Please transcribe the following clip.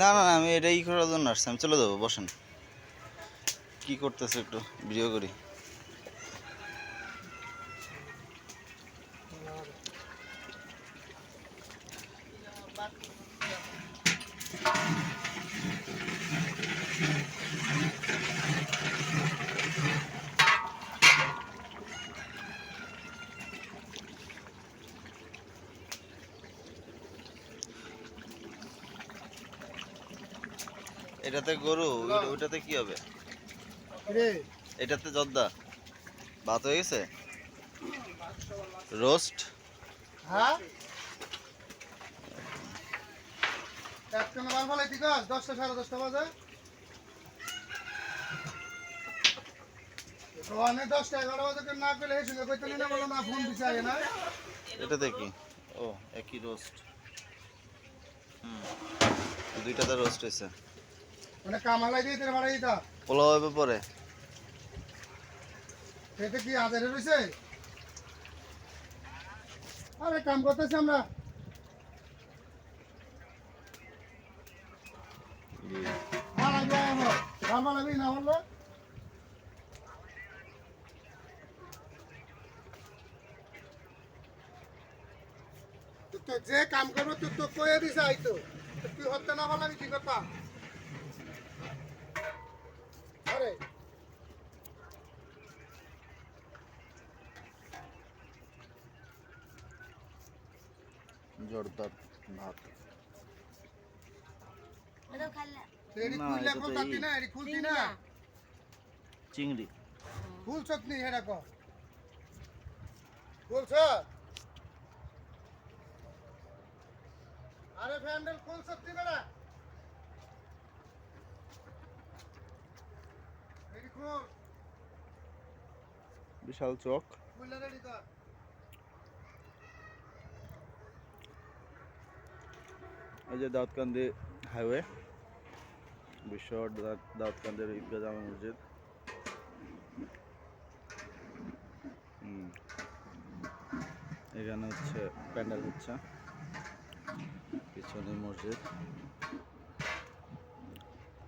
না না আমি এটাই করার জন্য আসছি। আমি চলে যাব, বসেন। কি করতেছে একটু ভিডিও করি। এটাতে গরু ওই- ওইটাতে কি হবে? এটাতে জর্দা। ভাত হয়ে গেছে? রোস্ট? হ্যাঁ? দশটা সাড়ে দশটা বাজে। কি? ও একই রোস্ট। হুম দুইটাতে রোস্ট হয়েছে। মানে কামালাই দিয়ে তোর ভাড়া দিতা? পোলাও হবে পরে। এতে কি আদারে আরে কাম করতেছি আমরা। লাগবে না যে কাম করব তুই তো কয়ে দিছে আইতো। তুই হতে না বললাম কি করতাম আরে জর্দার ভাত ওটাও খাইলা এরি না, খুললে এটা তো খুলতাতি এই। না এরি খুলতি না। চিংড়ি ফুল চটনি হেরা কো। ফুলছ আরে ফ্যান্ডেল ফুল চটনি বেড়া। বিশাল চক। খুললে রেডি কর। এই যে দাউদকান্দি হাইওয়ে বিশ্ব দাউদ- দাউদকান্দির ঈদগাহ জামা মসজিদ। এখানে হচ্ছে প্যান্ডেল হচ্ছে। পিছনে মসজিদ।